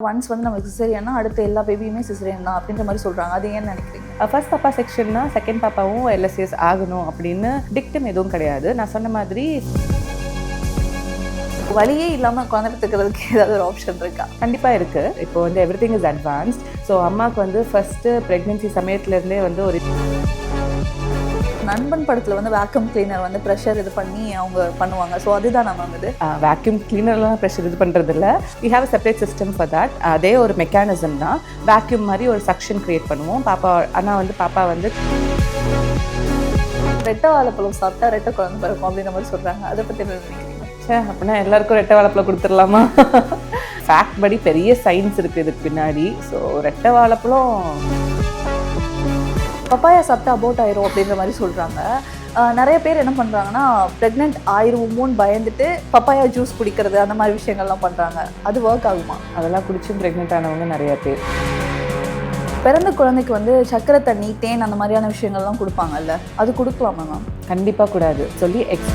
Once வந்து நமக்கு சிசேரியன்னா அடுத்த எல்லா பேபியுமே சிசேரியன் தான் அப்படின்ற மாதிரி சொல்கிறாங்க அது ஏன்னு நினைக்கிறீங்க? ஃபர்ஸ்ட் பாப்பா செக்ஷன்னா செகண்ட் பாப்பாவும் எல்எஸ்எஸ் ஆகணும் அப்படின்னு டிக்டம் எதுவும் கிடையாது. நான் சொன்ன மாதிரி வழியே இல்லாமல் குழந்தை பெற்றுக்கிறதுக்கு ஏதாவது ஒரு ஆப்ஷன் இருக்கா? கண்டிப்பாக இருக்குது இப்போ வந்து everything is advanced so அம்மாவுக்கு வந்து ஃபஸ்ட்டு ப்ரெக்னென்சி சமயத்துலேருந்தே வந்து ஒரு நண்பன் படத்தில் வந்து வேக்கம் கிளீனர் வந்து ப்ரெஷர் இது பண்ணி அவங்க பண்ணுவாங்க. ஸோ அதுதான் நம்ம இது வேக்யூம் கிளீனர்லாம் ப்ரெஷர் இது பண்ணுறது இல்லை we have separate system for that அதே ஒரு மெக்கானிசம் தான். வேக்யூம் மாதிரி ஒரு சக்ஷன் க்ரியேட் பண்ணுவோம். பாப்பா ஆனால் வந்து பாப்பா வந்து ரெட்டை வாழைப்பழம் சாப்பிட்டா ரெட்டை குழந்தை பிறக்கும் அப்படின்ற மாதிரி சொல்கிறாங்க அதை பற்றி என்ன நினைக்கிறீங்க? அப்படின்னா எல்லாருக்கும் ரெட்டை வாழைப்பழம் கொடுத்துடலாமா? ஃபேக்ட் படி பெரிய சயின்ஸ் இருக்குது இதுக்கு பின்னாடி. ஸோ ரெட்டை வாழைப்பழம் பப்பாயா சாப்பிட்டா அபோட் ஆயிரும் அப்படின்ற மாதிரி சொல்கிறாங்க நிறைய பேர் என்ன பண்ணுறாங்கன்னா ப்ரெக்னென்ட் ஆயிருவோமோன்னு பயந்துட்டு பப்பாயா ஜூஸ் குடிக்கிறது அந்த மாதிரி விஷயங்கள்லாம் பண்ணுறாங்க அது ஒர்க் ஆகுமா? அதெல்லாம் குடிச்சும் ப்ரெக்னென்ட் ஆனவங்க நிறைய பேர். பிறந்த குழந்தைக்கு வந்து சக்கரை தண்ணி தேன் அந்த மாதிரியான விஷயங்கள்லாம் கொடுப்பாங்கல்ல? அது கொடுக்கலாமா மேம் கண்டிப்பாக கூடாது. சொல்லி எக்ஸ்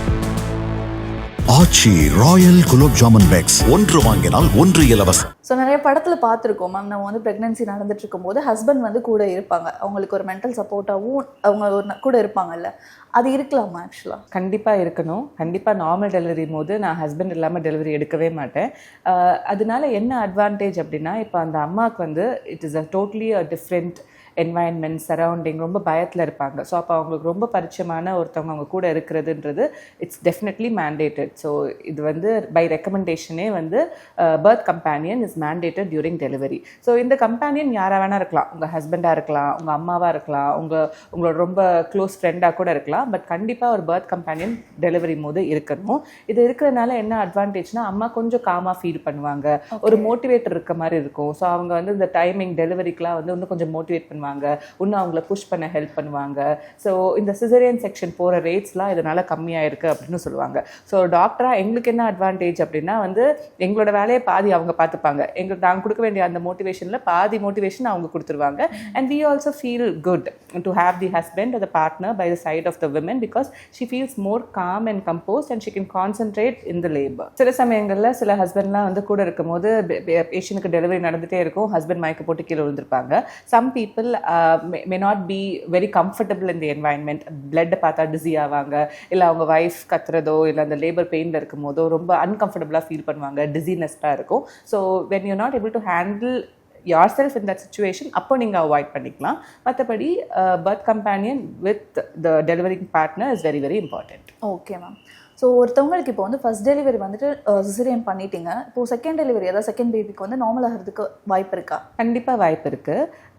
ஆச்சி ராயல் குலோப் ஜாமுன் பேக்ஸ் ஒன்று வாங்கினால் ஒன்று இலவசம். ஸோ நிறைய படத்தில் பார்த்துருக்கோம் மேம் நம்ம வந்து ப்ரெக்னென்சி நடந்துட்டு இருக்கும்போது ஹஸ்பண்ட் வந்து கூட இருப்பாங்க. அவங்களுக்கு ஒரு மென்டல் சப்போர்ட்டாகவும் அவங்க ஒரு கூட இருப்பாங்கல்ல. அது இருக்கலாமா ஆக்சுவலாக கண்டிப்பாக இருக்கணும். கண்டிப்பாக நார்மல் டெலிவரி போது நான் ஹஸ்பண்ட் இல்லாமல் டெலிவரி எடுக்கவே மாட்டேன். அதனால என்ன அட்வான்டேஜ் அப்படின்னா இப்போ அந்த அம்மாவுக்கு வந்து it is a totally a different environment surrounding ரொம்ப பயத்தில் இருப்பாங்க. ஸோ அப்போ அவங்களுக்கு ரொம்ப பரிச்சயமான ஒருத்தவங்க அவங்க கூட இருக்கிறதுன்றது இட்ஸ் டெஃபினெட்லி மேண்டேட்டட் ஸோ இது வந்து பை ரெக்கமெண்டேஷனே வந்து birth companion is mandated during delivery so இந்த கம்பேனியன் யாராக வேணா இருக்கலாம். உங்கள் ஹஸ்பண்டாக இருக்கலாம் உங்கள் அம்மாவாக இருக்கலாம் உங்கள் உங்களோட ரொம்ப க்ளோஸ் ஃப்ரெண்டாக கூட இருக்கலாம். பட் கண்டிப்பாக ஒரு பர்த் கம்பேனியன் டெலிவரி போது இருக்கணும். இது இருக்கிறதுனால என்ன அட்வான்டேஜ்னா அம்மா கொஞ்சம் காமாக ஃபீல் பண்ணுவாங்க. ஒரு மோட்டிவேட்டர் இருக்க மாதிரி இருக்கும். ஸோ அவங்க வந்து இந்த டைமிங் டெலிவரிக்கெலாம் வந்து இன்னும் கொஞ்சம் மோட்டிவேட் பண்ணுவாங்க. இன்னும் அவங்கள புஷ் பண்ண ஹெல்ப் பண்ணுவாங்க. ஸோ இந்த சிசரியன் செக்ஷன் போகிற ரேட்ஸ்லாம் இதனால கம்மியாக இருக்குது அப்படின்னு சொல்லுவாங்க. ஸோ டாக்டராக எங்களுக்கு என்ன அட்வான்டேஜ் அப்படின்னா வந்து எங்களோட வேலையை பாதி அவங்க பார்த்துப்பாங்க. எங்களுக்கு நாங்கள் கொடுக்க வேண்டிய அந்த மோட்டிவேஷனில் பாதி மோட்டிவேஷன் அவங்க கொடுத்துருவாங்க. And we also feel good to have the husband the partner by the side of the women because she feels more calm and composed and she can concentrate in the labour சில சமயங்களில் சில ஹஸ்பண்ட்லாம் வந்து கூட இருக்கும்போது பேஷண்ட்டுக்கு delivery நடந்துகிட்டே இருக்கும். Husband மயக்க போட்டு கீழே விழுந்திருப்பாங்க. Some people may not be very comfortable இந்த என்வாயன்மெண்ட் பிளட்டை பார்த்தா டிஸி ஆவாங்க. இல்லை அவங்க ஒய்ஃப் கத்துறதோ இல்லை அந்த லேபர் பெயினில் இருக்கும் போதோ ரொம்ப அன்கம்ஃபர்டபுளாக ஃபீல் பண்ணுவாங்க. டிசினஸ்டாக இருக்கும். So when you not able to handle yourself in that situation அப்போ நீங்கள் அவாய்ட் பண்ணிக்கலாம். மற்றபடி birth companion with the delivering partner is very very important okay ma'am so ஒருத்தவங்களுக்கு இப்போ வந்து ஃபர்ஸ்ட் டெலிவரி வந்துட்டு சிசரியன் பண்ணிட்டீங்க. இப்போ செகண்ட் டெலிவரி அதாவது செகண்ட் பேபிக்கு வந்து நார்மல் ஆகிறதுக்கு வாய்ப்பு இருக்கா? கண்டிப்பாக வாய்ப்பு இருக்குது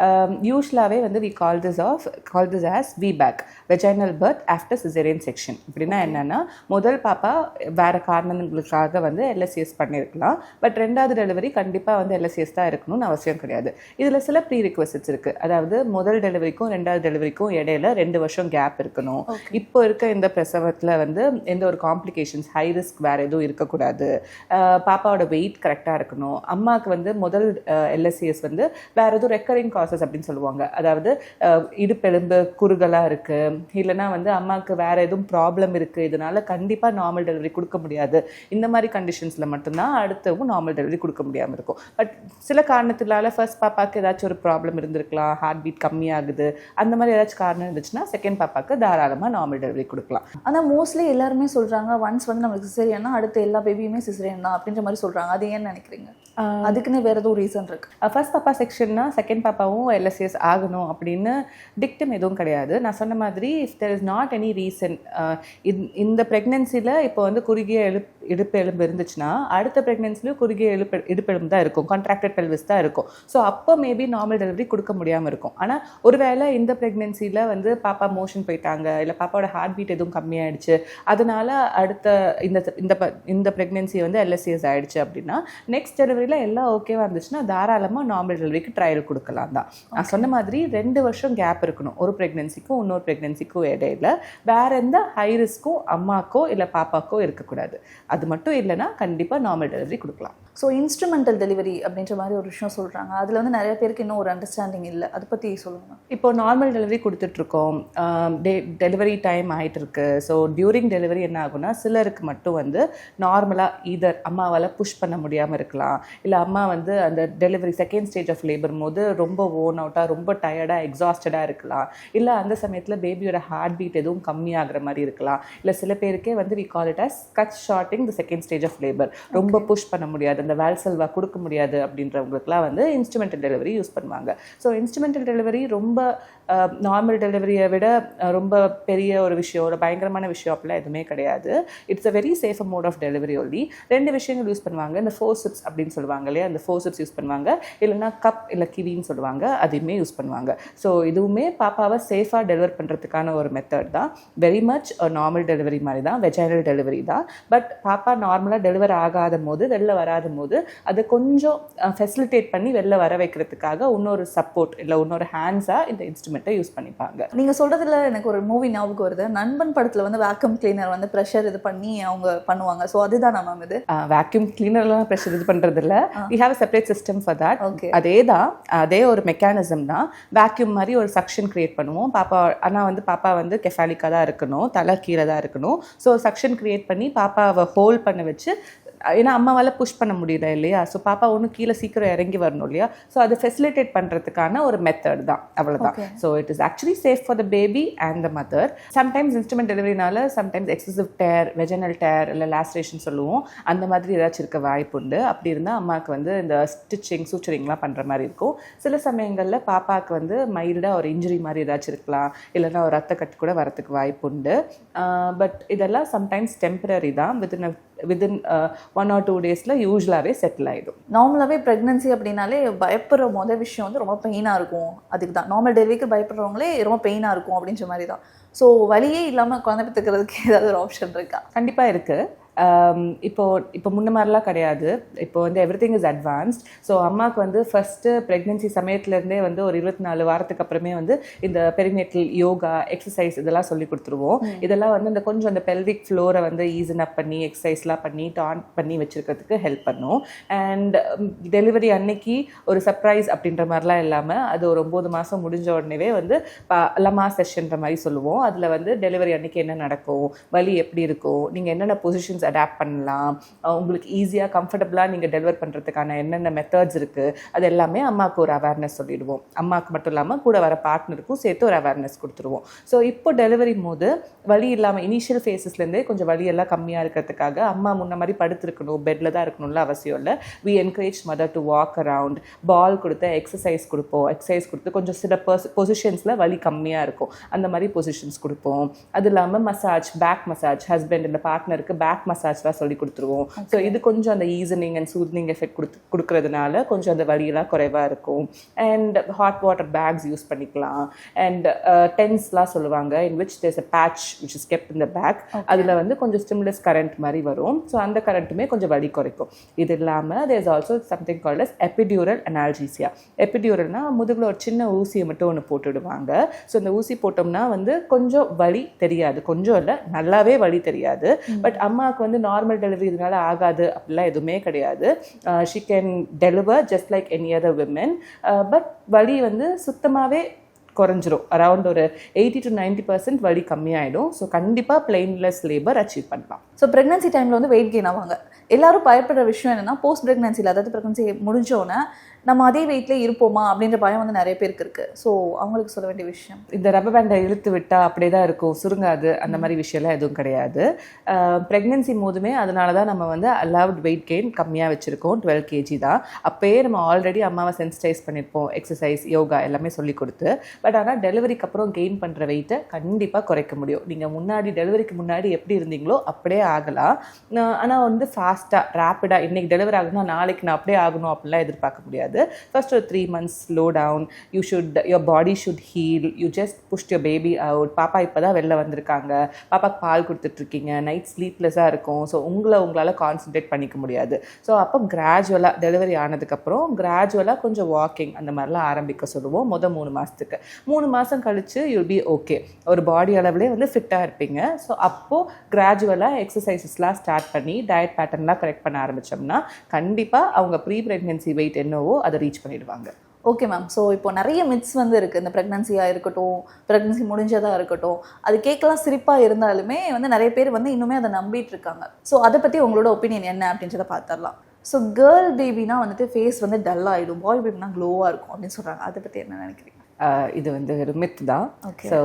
யூஸ்வலாகவே வந்து we call this of call this as VBAC vaginal birth after caesarean section இப்படின்னா என்னென்னா முதல் பாப்பா வேறு காரணங்களுக்காக வந்து எல்எஸ்சிஎஸ் பண்ணியிருக்கலாம் பட் ரெண்டாவது டெலிவரி கண்டிப்பாக வந்து எல்எஸ்சிஎஸ் தான் இருக்கணும்னு அவசியம் கிடையாது. இதில் சில ப்ரீ ரிக்வஸ்ட்ஸ் இருக்குது அதாவது முதல் டெலிவரிக்கும் ரெண்டாவது டெலிவரிக்கும் இடையில ரெண்டு வருஷம் கேப் இருக்கணும். இப்போ இருக்க இந்த பிரசவத்தில் வந்து எந்த ஒரு காம்ப்ளிகேஷன்ஸ் ஹை ரிஸ்க் வேறு எதுவும் இருக்கக்கூடாது. பாப்பாவோட வெயிட் கரெக்டாக இருக்கணும். அம்மாவுக்கு வந்து முதல் எல்எஸ்சிஎஸ் வந்து வேறு எதுவும் ரெக்கரிங் காசஸ் அப்படின்னு சொல்லுவாங்க. அதாவது இடுப்பெலும்பு குறுகலாக இருக்குது இல்லைன்னா வந்து அம்மாவுக்கு வேறு எதுவும் ப்ராப்ளம் இருக்குது இதனால் கண்டிப்பாக நார்மல் டெலிவரி கொடுக்க முடியாது. இந்த மாதிரி கண்டிஷன்ஸில் மட்டும்தான் அடுத்தவும் நார்மல் டெலிவரி கொடுக்க முடியாமல் இருக்கும். பட் சில காரணத்தினால ஃபர்ஸ்ட் பாப்பாவுக்கு ஏதாச்சும் ஒரு ப்ராப்ளம் இருந்திருக்கலாம். ஹார்ட் பீட் கம்மியாகுது. அந்த மாதிரி ஏதாச்சும் காரணம் இருந்துச்சுன்னா செகண்ட் பாப்பாவுக்கு தாராளமாக நார்மல் டெலிவரி கொடுக்கலாம். ஆனால் மோஸ்ட்லி எல்லாருமே சொல்கிறாங்க ஒன்ஸ் வந்து நமக்கு சிசரியன்னா அடுத்த எல்லா பேபியுமே சிசரியன் தான் அப்படின்ற மாதிரி சொல்கிறாங்க அது ஏன்னு நினைக்கிறீங்க? அதுக்குன்னு வேற எதுவும் ரீசன் இருக்கு? ஃபர்ஸ்ட் பாப்பா செக்ஷன்னா செகண்ட் பாப்பாவும் எல்எஸ்எஸ் ஆகணும் அப்படின்னு டிக்டம் எதுவும் கிடையாது. நான் சொன்ன மாதிரி if there is not any reason இந்த ப்ரெக்னென்சியில் இப்போ வந்து குறுகிய எழுப் இடுப்பு எலும்பு இருந்துச்சுன்னா அடுத்த ப்ரெக்னென்சிலையும் குறுகிய இழுப்பு இடுப்பெலும்பு தான் இருக்கும். கான்ட்ராக்டட் பெல்விஸ் தான் இருக்கும். ஸோ அப்போ மேபி நார்மல் டெலிவரி கொடுக்க முடியாமல் இருக்கும். ஆனால் ஒருவேளை இந்த ப்ரெக்னென்சியில் வந்து பாப்பா மோஷன் போயிட்டாங்க இல்லை பாப்பாவோட ஹார்ட் பீட் எதுவும் கம்மியாயிடுச்சு அதனால அடுத்த இந்த இந்த இந்த ப்ரெக்னென்சி வந்து எல்எஸ்சிஎஸ் ஆயிடுச்சு அப்படின்னா நெக்ஸ்ட் டெலிவரியில் எல்லாம் ஓகேவா இருந்துச்சுன்னா தாராளமாக நார்மல் டெலிவரிக்கு ட்ரையல் கொடுக்கலாம் தான். நான் சொன்ன மாதிரி ரெண்டு வருஷம் கேப் இருக்கணும். ஒரு ப்ரெக்னென்சிக்கும் இன்னொரு ப்ரெக்னென்சிக்கும் இடையில. வேற எந்த ஹை ரிஸ்க்கும் அம்மாக்கோ இல்லை பாப்பாக்கோ இருக்கக்கூடாது. அது மட்டும் இல்லைன்னா கண்டிப்பாக நார்மல் டெலிவரி கொடுக்கலாம். ஸோ இன்ஸ்ட்ருமெண்டல் டெலிவரி அப்படின்ற மாதிரி ஒரு விஷயம் சொல்கிறாங்க அதில் வந்து நிறைய பேருக்கு இன்னும் ஒரு அண்டர்ஸ்டாண்டிங் இல்லை. அதை பற்றி சொல்லுங்கள் இப்போ நார்மல் டெலிவரி கொடுத்துட்ருக்கோம். டே டெலிவரி டைம் ஆயிட்டு இருக்கு ஸோ டியூரிங் டெலிவரி என்ன ஆகும்னா சிலருக்கு மட்டும் வந்து நார்மலாக ஈதர் அம்மாவால் புஷ் பண்ண முடியாமல் இருக்கலாம். இல்லை அம்மா வந்து அந்த delivery second stage of labour போது ரொம்ப ஓன் அவுட்டாக ரொம்ப டயர்டாக எக்ஸாஸ்டடாக இருக்கலாம். இல்லை அந்த சமயத்தில் பேபியோட ஹார்ட் பீட் எதுவும் கம்மியாகிற மாதிரி இருக்கலாம். இல்லை சில பேருக்கே வந்து we call it as cut shorting the second stage of labour ரொம்ப புஷ் பண்ண முடியாது அந்த வேல்சல்வா கொடுக்க முடியாது அப்படின்றவங்களுக்குலாம் வந்து இன்ஸ்ட்ருமெண்டல் டெலிவரி யூஸ் பண்ணுவாங்க. ஸோ இன்ஸ்ட்ருமெண்டல் டெலிவரி ரொம்ப நார்மல் டெலிவரியை விட ரொம்ப பெரிய ஒரு விஷயம் ஒரு பயங்கரமான விஷயம் அப்படிலாம் எதுவுமே கிடையாது. It's a very safe mode of delivery only ரெண்டு விஷயங்கள் யூஸ் பண்ணுவாங்க. இந்த ஃபோர் சிப்ஸ் அப்படின்னு சொல்லுவாங்க இல்லையா? அந்த ஃபோர்சிப்ஸ் யூஸ் பண்ணுவாங்க. இல்லைன்னா கப் இல்லை கிவின்னு சொல்லுவாங்க. அதையுமே யூஸ் பண்ணுவாங்க. ஸோ இதுவுமே பாப்பாவை சேஃபாக டெலிவர் பண்ணுறதுக்கான ஒரு மெத்தட் தான். வெரி மச் நார்மல் டெலிவரி மாதிரி தான். வெஜைனல் டெலிவரி தான். பட் பாப்பா நார்மலாக டெலிவர் ஆகாத போது வெளில வராத போது அதை கொஞ்சம் ஃபெசிலிட்டேட் பண்ணி வெளில வர வைக்கிறதுக்காக இன்னொரு சப்போர்ட் இல்லை இன்னொரு ஹேண்ட்ஸாக இந்த இன்ஸ்ட்ருமெண்ட்டை யூஸ் பண்ணிப்பாங்க. நீங்கள் சொல்கிறதுல எனக்கு ஒரு மூவி ஞாபகம் வருது. நண்பன் படத்தில் வந்து வேக்கம் கிளீனர் வந்து ப்ரெஷர் இது பண்ணி அவங்க பண்ணுவாங்க. ஸோ அதுதான் மேம் இது? வேக்யூம் கிளீனர்லாம் ப்ரெஷர் இது பண்ணுறது இல்லை we have a separate system for that okay அதே தான் அதே ஒரு மெக்கானிசம் தான். வேக்யூம் மாதிரி ஒரு சக்ஷன் கிரியேட் பண்ணுவோம். பாப்பா ஆனால் வந்து பாப்பா வந்து கெஃபாலிக்காக தான் இருக்கணும். தலை கீழே தான் இருக்கணும். ஸோ சக்ஷன் கிரியேட் பண்ணி பாப்பாவை ஹோல்ட் பண்ண வச்சு ஏன்னா அம்மாவால் புஷ் பண்ண முடியல இல்லையா? ஸோ பாப்பா ஒன்றும் கீழே சீக்கிரம் இறங்கி வரணும் இல்லையா? ஸோ அதை ஃபெசிலிட்டேட் பண்ணுறதுக்கான ஒரு மெத்தட் தான். அவ்வளோதான். So it is actually safe for the baby and the mother sometimes instrument டெலிவரினால sometimes excessive tear vaginal tear இல்லை லாஸ்ட்ரேஷன் சொல்லுவோம். அந்த மாதிரி ஏதாச்சும் இருக்க வாய்ப்பு உண்டு. அப்படி இருந்தால் அம்மாவுக்கு வந்து இந்த ஸ்டிச்சிங் சூச்சரிங்லாம் பண்ணுற மாதிரி இருக்கும். சில சமயங்களில் பாப்பாவுக்கு வந்து மைல்டாக ஒரு இன்ஜுரி மாதிரி ஏதாச்சும் இருக்கலாம். இல்லைன்னா ஒரு ரத்த கட்டு கூட வரத்துக்கு வாய்ப்பு உண்டு. பட் இதெல்லாம் சம்டைம்ஸ் டெம்பரரி தான். Within within one or two டேஸில் யூஸ்வலாகவே செட்டில் ஆகிடும் நார்மலாகவே ப்ரெக்னன்சி அப்படின்னாலே பயப்படுற மொதல் விஷயம் வந்து ரொம்ப பெயினாக இருக்கும். அதுக்கு தான். நார்மல் டெலிவரிக்கு பயப்படுறவங்களே ரொம்ப பெயினாக இருக்கும் அப்படின்ற மாதிரி தான். ஸோ வழியே இல்லாமல் குழந்தை பெற்றுக்கிறதுக்கு ஏதாவது ஒரு ஆப்ஷன் இருக்கா? கண்டிப்பாக இருக்குது இப்போ இப்போ முன்ன மாதிரிலாம் கிடையாது. இப்போ வந்து everything is advanced so அம்மாவுக்கு வந்து ஃபஸ்ட்டு ப்ரெக்னென்சி சமயத்துலேருந்தே வந்து ஒரு இருபத்தி நாலு வாரத்துக்கு அப்புறமே வந்து இந்த பெரிநெட்டல் யோகா எக்ஸசைஸ் இதெல்லாம் சொல்லி கொடுத்துருவோம். இதெல்லாம் வந்து இந்த கொஞ்சம் அந்த பெல்விக் ஃப்ளோரை வந்து ஈசன் அப் பண்ணி எக்ஸசைஸ்லாம் பண்ணி டான் பண்ணி வச்சிருக்கிறதுக்கு ஹெல்ப் பண்ணும். அண்ட் டெலிவரி அன்னைக்கு ஒரு சர்ப்ரைஸ் அப்படின்ற மாதிரிலாம் இல்லாமல் அது ஒரு ஒம்பது மாதம் முடிஞ்ச உடனேவே வந்து ப- லமா செஷன்ற மாதிரி சொல்லுவோம். அதில் வந்து டெலிவரி அன்னைக்கு என்ன நடக்கும்? வலி எப்படி இருக்கும்? நீங்கள் என்னென்ன பொசிஷன்ஸ் அடாப்ட் பண்ணலாம். உங்களுக்கு ஈஸியாக கம்ஃபர்டபுளாக நீங்கள் டெலிவர் பண்ணுறதுக்கான என்னென்ன மெத்தட்ஸ் இருக்குது அது எல்லாமே அம்மாவுக்கு ஒரு அவேர்னஸ் சொல்லிடுவோம். அம்மாவுக்கு மட்டும் இல்லாமல் கூட வர பார்ட்னருக்கும் சேர்த்து ஒரு அவேர்னஸ் கொடுத்துருவோம். ஸோ இப்போ டெலிவரி போது வலி இல்லாமல் இனிஷியல் ஃபேஸஸ்லேருந்தே கொஞ்சம் வலி எல்லாம் கம்மியாக இருக்கிறதுக்காக அம்மா முன்ன மாதிரி படுத்துருக்கணும் பெட்டில் தான் இருக்கணும்ல அவசியம் இல்லை. We encourage mother to walk around ball கொடுத்து எக்ஸசைஸ் கொடுப்போம். எக்ஸசைஸ் கொடுத்து கொஞ்சம் சில பர்ஸ் பொசிஷன்ஸில் வலி கம்மியாக இருக்கும். அந்த மாதிரி பொசிஷன்ஸ் கொடுப்போம். அது இல்லாமல் மசாஜ் பேக் மசாஜ் ஹஸ்பண்ட் இல்லை பார்ட்னருக்கு பேக் மசாஜ்லாம் சொல்லி கொடுத்துருவோம். ஸோ இது கொஞ்சம் அந்த ஈசனிங் அண்ட் சூத்னிங் எஃபெக்ட் கொடுத்து கொடுக்கறதுனால கொஞ்சம் அந்த வலியெல்லாம் குறைவாக இருக்கும். And hot water packs use பண்ணிக்கலாம். அண்ட் டென்ஸ்லாம் சொல்லுவாங்க in which there's a patch which is kept இந்த பேக் அதில் வந்து கொஞ்சம் ஸ்டிமுலஸ் கரண்ட் மாதிரி வரும். ஸோ அந்த கரண்ட்டுமே கொஞ்சம் வலி குறைக்கும். இது இல்லாமல் there is also something called as epidural analgesia எபிடியூரல்னா முதுகில் ஒரு சின்ன ஊசியை மட்டும் ஒன்று போட்டுடுவாங்க. ஸோ இந்த ஊசி போட்டோம்னா வந்து கொஞ்சம் வலி தெரியாது. கொஞ்சம் இல்லை நல்லாவே வலி தெரியாது. பட் அம்மாவுக்கு வந்து நார்மல் டெலிவரி இதனால் ஆகாது அப்படிலாம் எதுவுமே கிடையாது. She can deliver just like any other women but வலி வந்து சுத்தமாகவே குறைஞ்சிரும். அரவுண்ட் ஒரு எயிட்டி டு 90% பர்சன்ட் வலி கம்மியாயிடும். ஸோ கண்டிப்பாக பிளெயின்லெஸ் லேபர் அச்சீவ் பண்ணலாம். ஸோ ப்ரெக்னன்சி டைமில் வந்து வெயிட் கெயின் ஆவாங்க. எல்லாரும் பயப்படுற விஷயம் என்னென்னா போஸ்ட் ப்ரெக்னன்சியில் அதாவது ப்ரெக்னன்சி முடிஞ்சோடனே நம்ம அதே வெயிட்லேயே இருப்போமா? அப்படின்ற பயம் வந்து நிறைய பேருக்கு இருக்குது ஸோ அவங்களுக்கு சொல்ல வேண்டிய விஷயம். இந்த ரப்பர் பேண்டை இழுத்து விட்டா அப்படியே தான் இருக்கும். சுருங்காது. அந்த மாதிரி விஷயம்லாம் எதுவும் கிடையாது. ப்ரெக்னென்சி போதுமே அதனால தான் நம்ம வந்து அலவுட் வெயிட் கெயின் கம்மியாக வச்சுருக்கோம். டுவெல் கேஜி தான். அப்போயே நம்ம ஆல்ரெடி அம்மாவை சென்சிடைஸ் பண்ணியிருப்போம். எக்ஸசைஸ் யோகா எல்லாமே சொல்லி கொடுத்து. பட் ஆனால் டெலிவரிக்கு அப்புறம் கெயின் பண்ணுற வெயிட்டை கண்டிப்பாக குறைக்க முடியும். நீங்கள் முன்னாடி டெலிவரிக்கு முன்னாடி எப்படி இருந்தீங்களோ அப்படியே ஆகலாம். ஆனால் வந்து ஃபாஸ்ட்டாக ரேப்பிடாக இன்னைக்கு டெலிவரி ஆகணும்னா நாளைக்கு நான் அப்படியே ஆகணும் அப்படிலாம் எதிர்பார்க்க முடியாது. கிடையாது ஃபர்ஸ்ட் ஒரு three months slow down you should your body should heal you just push your baby out பாப்பா இப்போ தான் வெளில வந்திருக்காங்க. பாப்பாக்கு பால் கொடுத்துட்ருக்கீங்க. நைட் ஸ்லீப்லெஸ்ஸாக இருக்கும். ஸோ உங்களை உங்களால் கான்சென்ட்ரேட் பண்ணிக்க முடியாது. ஸோ அப்போ கிராஜுவலாக டெலிவரி ஆனதுக்கப்புறம் கிராஜுவலாக கொஞ்சம் வாக்கிங் அந்த மாதிரிலாம் ஆரம்பிக்க சொல்லுவோம் மொதல் மூணு மாதத்துக்கு மூணு மாதம் கழித்து யூல் பி ஓகே ஒரு பாடி அளவுலேயே வந்து ஃபிட்டாக இருப்பீங்க. ஸோ அப்போது கிராஜுவலாக எக்ஸசைசஸ்லாம் ஸ்டார்ட் பண்ணி டயட் பேட்டர்ன்லாம் கரெக்ட் பண்ண ஆரம்பித்தோம்னா கண்டிப்பாக அவங்க ப்ரீ ப்ரெக்னென்சி வெயிட் என்னவோ அதை ரீச் பண்ணிடுவாங்க. ஓகே மேம் ஸோ இப்போ நிறைய மித்ஸ் வந்து இருக்குது இந்த ப்ரெக்னன்சியாக இருக்கட்டும் ப்ரெக்னன்சி முடிஞ்சதாக இருக்கட்டும். அது கேட்கலாம் சிரிப்பாக இருந்தாலுமே வந்து நிறைய பேர் வந்து இன்னுமே அதை நம்பிட்டு இருக்காங்க. ஸோ அதை பற்றி உங்களோட ஒப்பீனியன் என்ன அப்படின்றத பார்த்துடலாம். ஸோ கேர்ள் பேபினா வந்துட்டு ஃபேஸ் வந்து டல் ஆகிடும் பாய் பேபினா க்ளோவாக இருக்கும் அப்படின்னு சொல்கிறாங்க அதை பற்றி என்ன நினைக்கிறீங்க? இது வந்து ஒரு மித் தான். ஸோ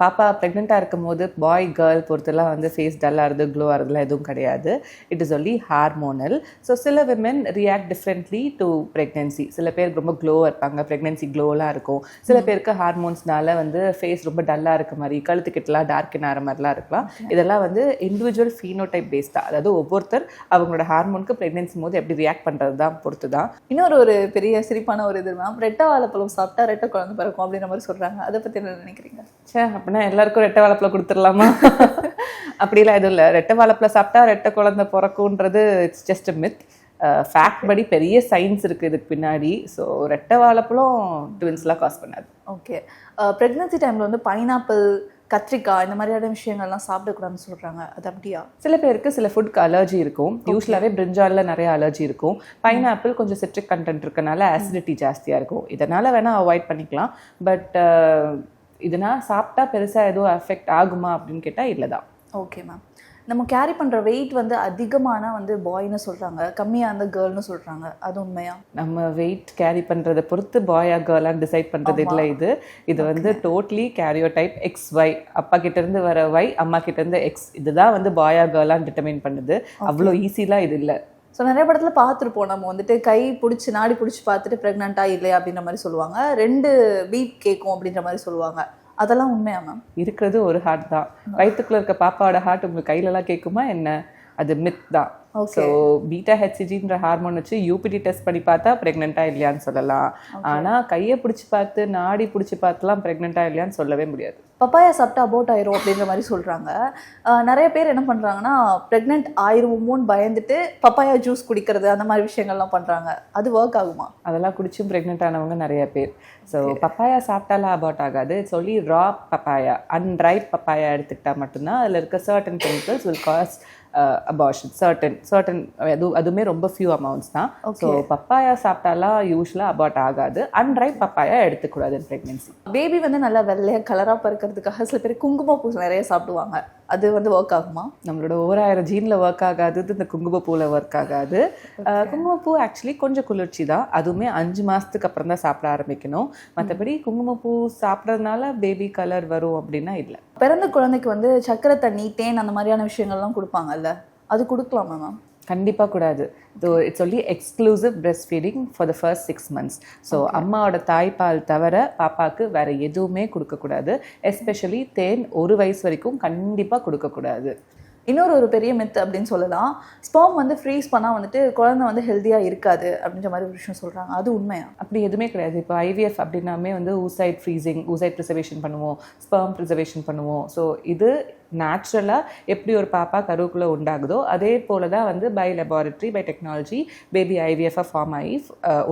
பாப்பா ப்ரெக்னெண்ட்டாக இருக்கும் போது பாய் கேர்ள் பொறுத்தெல்லாம் வந்து ஃபேஸ் டல் ஆகுது க்ளோ ஆகுதுலாம் எதுவும் கிடையாது. It is only hormonal so சில women react differently to pregnancy சில பேருக்கு ரொம்ப க்ளோவாக இருப்பாங்க ப்ரெக்னென்சி க்ளோலாம் இருக்கும். சில பேருக்கு ஹார்மோன்ஸ்னால வந்து ஃபேஸ் ரொம்ப டல்லாக இருக்க மாதிரி கழுத்துக்கிட்டலாம் டார்க்கின் ஆகிற மாதிரிலாம் இருக்கலாம். இதெல்லாம் வந்து இண்டிவிஜுவல் ஃபீனோடைப் பேஸ்டாக அதாவது ஒவ்வொருத்தர் அவங்களோட ஹார்மோனுக்கு ப்ரெக்னென்சி போது எப்படி ரியாக்ட் பண்ணுறது தான் பொறுத்து தான் இன்னொரு ஒரு பெரிய சிரிப்பான ஒரு இது மேம் ரெட்டை வாழைப்பழம் சாப்பிட்டா ரெட்டை குழந்தை பிறக்கும் அப்படின்ற மாதிரி சொல்கிறாங்க அதை பற்றி என்ன நினைக்கிறீங்க? சே அப்படின்னா எல்லாருக்கும் ரெட்டை வாழைப்பழம் கொடுத்துடலாமா? அப்படிலாம் எதுவும் இல்லை. ரெட்டை வாழைப்பழம் சாப்பிட்டா ரெட்டை குழந்தை பிறக்குன்றது இட்ஸ் ஜஸ்ட் மித் ஃபேக்ட் படி பெரிய சயின்ஸ் இருக்குது இதுக்கு பின்னாடி. ஸோ ரெட்டை வாழைப்பழம் ட்வின்ஸ்லாம் காஸ் பண்ணாது. ஓகே ப்ரெக்னன்சி டைமில் வந்து பைனாப்பிள் கத்திரிக்காய் இந்த மாதிரியான விஷயங்கள்லாம் சாப்பிடக்கூடாதுன்னு சொல்கிறாங்க அது அப்படியா? சில பேருக்கு சில ஃபுட்க்கு அலர்ஜி இருக்கும். யூஸ்வலாகவே பிரிஞ்சாலில் நிறைய அலர்ஜி இருக்கும். பைனாப்பிள் கொஞ்சம் சிட்ரிக் கண்டென்ட் இருக்கனால ஆசிடிட்டி ஜாஸ்தியாக இருக்கும். இதனால் வேணால் அவாய்ட் பண்ணிக்கலாம். பட் இதனால் சாப்பிட்டா பெருசாக எதுவும் அஃபெக்ட் ஆகுமா அப்படின்னு கேட்டால் இல்லை தான் ஓகே மேம் நம்ம கேரி பண்ணுற வெயிட் வந்து அதிகமான வந்து பாய்னு சொல்கிறாங்க கம்மியாக இருந்த கேர்ள்னு சொல்கிறாங்க அது உண்மையா? நம்ம வெயிட் கேரி பண்றதை பொறுத்து பாயா கேர்லான்னு டிசைட் பண்றது இல்லை இது. இது வந்து டோட்டலி கேரியோ டைப் எக்ஸ் ஒய் அப்பா கிட்ட இருந்து வர ஒய் அம்மா கிட்ட இருந்து எக்ஸ் இதுதான் வந்து பாயா கேர்லான்னு டிட்டர்மைன் பண்ணுது. அவ்வளோ ஈஸிலாம் இது இல்லை. ஸோ நிறைய படத்துல பார்த்துருப்போம். நம்ம வந்துட்டு கை பிடிச்சி நாடி பிடிச்சி பார்த்துட்டு ப்ரெக்னெண்ட்டா இல்லையா அப்படின்ற மாதிரி சொல்லுவாங்க. ரெண்டு பீட் கேட்கும் அப்படின்ற மாதிரி சொல்லுவாங்க. அதெல்லாம் உண்மையா மேம் இருக்கிறது ஒரு ஹார்ட் தான். வயிற்றுக்குள்ள இருக்க பாப்பாவோட ஹார்ட் உங்க கையிலலாம் கேட்குமா என்ன? அது மித் தான். ஸோ பீட்டா ஹெச்சிஜின்ற ஹார்மோன் வச்சு யூபிடி டெஸ்ட் பண்ணி பார்த்தா ப்ரெக்னெண்ட்டா இல்லையான்னு சொல்லலாம். ஆனா கையை பிடிச்சி பார்த்து நாடி பிடிச்சி பார்த்துலாம் ப்ரெக்னெண்ட்டா இல்லையான்னு சொல்லவே முடியாது. பப்பாயா சாப்பிட்டா அபோட் ஆயிரும் அப்படின்ற மாதிரி சொல்றாங்க. அஹ் நிறைய பேர் என்ன பண்றாங்கன்னா ப்ரெக்னென்ட் ஆயிருவோமோன்னு பயந்துட்டு பப்பாயா ஜூஸ் குடிக்கிறது அந்த மாதிரி விஷயங்கள்லாம் பண்றாங்க. அது ஒர்க் ஆகுமா? அதெல்லாம் குடிச்சும் ப்ரெக்னென்ட் ஆனவங்க நிறைய பேர். ஸோ பப்பாயா சாப்பிட்டாலாம் அபவுட் ஆகாது. சொல்லி ரா பப்பாயா அன்ரைப் பப்பாயா எடுத்துக்கிட்டா மட்டும்தான் அதில் இருக்க certain chemicals will cause abortion certain certain அது அதுவுமே ரொம்ப ஃபியூ அமௌண்ட்ஸ் தான் ஸோ பப்பாயா சாப்பிட்டாலாம் யூஸ்வலாக அபார்ட் ஆகாது. அன்ரைப் பப்பாயா எடுத்துக்கூடாது ப்ரெக்னென்சி பேபி வந்து நல்லா வெள்ளையா கலரா பறக்கிறதுக்காக சில பேர் குங்குமப்பூ நிறைய சாப்பிடுவாங்க. அது வந்து ஒர்க் ஆகுமா? நம்மளோட ஓராயிரம் ஜீனில் ஒர்க் ஆகாதது இந்த குங்குமப்பூவில் ஒர்க் ஆகாது. குங்குமப்பூ ஆக்சுவலி கொஞ்சம் குளிர்ச்சி தான். அதுவுமே அஞ்சு மாதத்துக்கு அப்புறம் தான் சாப்பிட ஆரம்பிக்கணும். மற்றபடி குங்குமப்பூ சாப்பிட்றதுனால பேபி கலர் வரும் அப்படின்னா இல்லை. பிறந்த குழந்தைக்கு வந்து சக்கரை தண்ணி தேன் அந்த மாதிரியான விஷயங்கள்லாம் கொடுப்பாங்கல்ல? அது கொடுக்கலாமா மேம் கண்டிப்பாக கூடாது. So it's only exclusive breastfeeding for the first six months so அம்மாவோட தாய்ப்பால் தவிர பாப்பாக்கு வேற எதுவுமே கொடுக்கக்கூடாது. எஸ்பெஷலி தேன் ஒரு வயசு வரைக்கும் கண்டிப்பாக கொடுக்கக்கூடாது. இன்னொரு ஒரு பெரிய மெத் அப்படின்னு சொல்லலாம். ஸ்பெர்ம் வந்து ஃப்ரீஸ் பண்ணால் வந்துட்டு குழந்தை வந்து ஹெல்த்தியாக இருக்காது அப்படின்ற மாதிரி ஒரு விஷயம் சொல்கிறாங்க அது உண்மையா? அப்படி எதுவுமே கிடையாது. இப்போ ஐவிஎஃப் அப்படின்னாமே வந்து ஊசைட் ஃப்ரீசிங் ஊசைட் ப்ரிசர்வேஷன் பண்ணுவோம். ஸ்பெர்ம் ப்ரிசர்வேஷன் பண்ணுவோம். ஸோ இது நேச்சுரலாக எப்படி ஒரு பாப்பா கருவுக்குள்ளே உண்டாகுதோ அதே போல தான் வந்து by laboratory by technology baby ஐவிஎஃபாக form ஆகி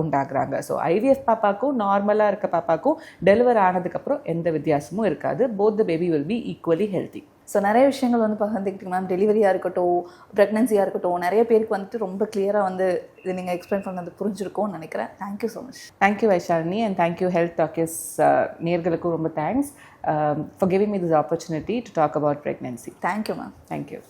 உண்டாகிறாங்க. ஸோ ஐவிஎஃப் பாப்பாக்கும் நார்மலாக இருக்க பாப்பாக்கும் டெலிவர் ஆனதுக்கப்புறம் எந்த வித்தியாசமும் இருக்காது. Both the baby will be equally healthy so நிறைய விஷயங்கள் வந்து பகிர்ந்துக்கிட்டீங்க மேம் டெலிவரியாக இருக்கட்டும் ப்ரெக்னன்சியாக இருக்கட்டும் நிறைய பேருக்கு வந்துட்டு ரொம்ப கிளியராக வந்து இது நீங்கள் எக்ஸ்பிளைன் பண்ணது புரிஞ்சிருக்கும்னு நினைக்கிறேன். Thank you so much thank you Vaishalini and thank you health talkies நேர்களுக்கும் ரொம்ப thanks for giving me this opportunity to talk about pregnancy thank you ma'am thank you